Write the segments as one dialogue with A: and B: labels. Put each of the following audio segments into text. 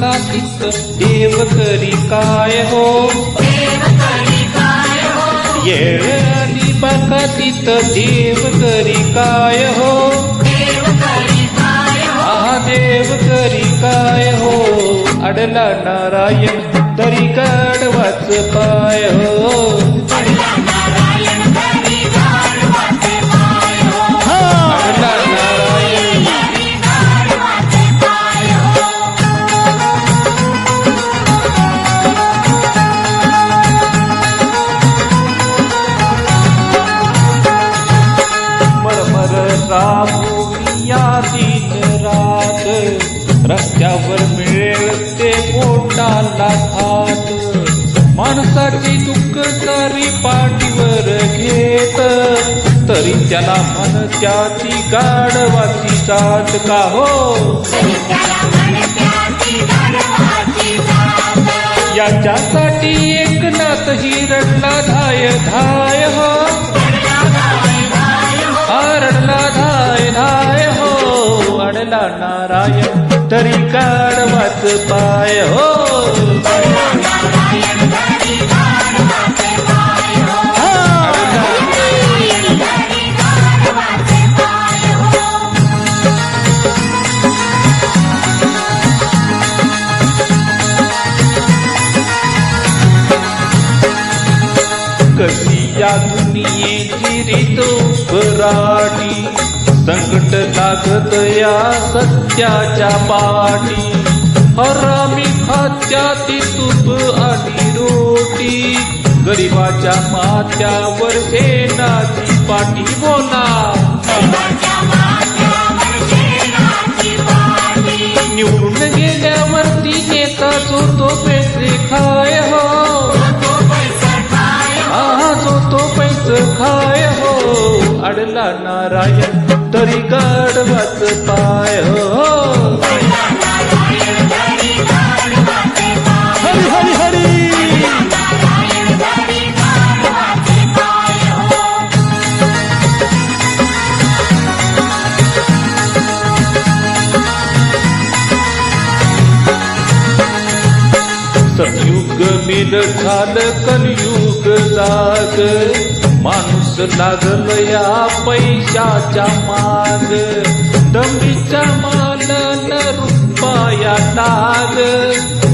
A: बाकातीत देव करी काय हो? येळ आली बाकातीत देव करी काय हो? देव करी काय हो? अडला नारायण तरी गाडवाच पाय हो. रस्त्यावर मिळेल ते पोटाला खात. माणसाची दुःख सारी पाठीवर घेत. तरी त्याला मन त्याची गाडवाची जात का हो? याच्यासाठी एकनाथ ही. रडला धाय धाय हो. रडला धाय धाय हो. अडला नारायण तरी काढवाच पाय हो. कशी या दुनियेची रीत भराटी संकट लागत या सत्याच्या पाठी. हरामी खात्याती तूप आणि रोटी. गरिबाच्या माथ्यावर शेणाची पाठी बोला निवडून गेल्यावरती नारायण तरी गाडवाच पाय हो. हरी हरी हरी. सतयुग मिल झालं कलयुग जाग माणूस लागल या पैशाच्या माग. दंडीच्या मालन रुपाया नाग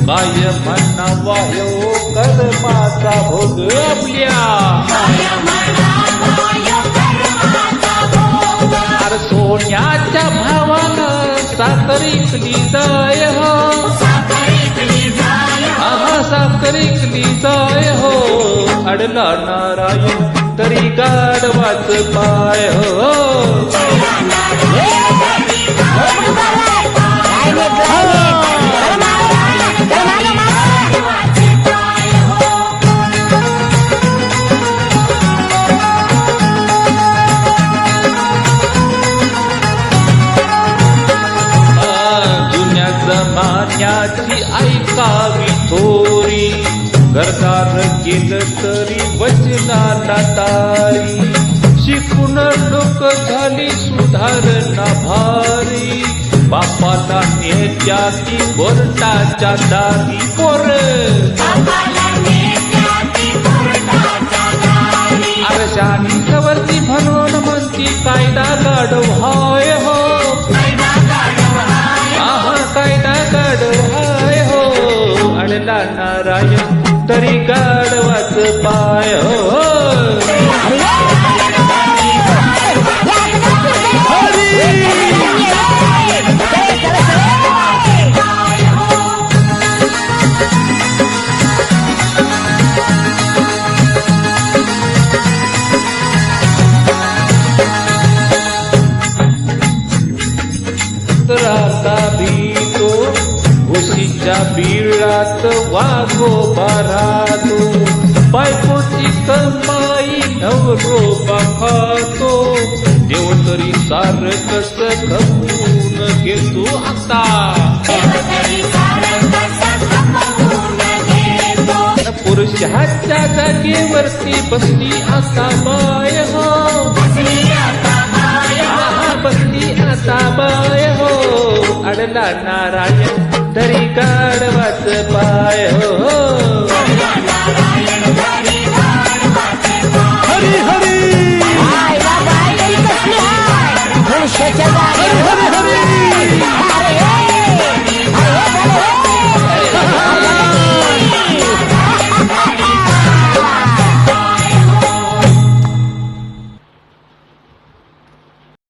A: काय म्हणावा हो कर्माचा भोग. आपल्या. सोन्याच्या भावानं साखरीतली जाय हो. साखरीतली जाय हो. अडला नारायण तरी गाडवाच पाय हो जुन्या जमान्याची ऐकावी थोरी घरदार केलं तरी वचनाला तारी शिकून लोक झाली सुधारणा भारी. बापाला नेत्याची कोर्टाच्या दारी. पोर. आरशानी कवरती म्हणून म्हणती कायदा गाडव हाय हो. आहा कायदा गाडव हाय हो नारायण तरी गाडवाच पाय. हो. हो. बिळात वागो भरातो बायकोची कमाई नवरो खातो देव तरी सार कस खपून घेतो आता. पुरुषाच्या जागेवरती बसली आता बाय हो बसली आता बाय हो. अडला नारायण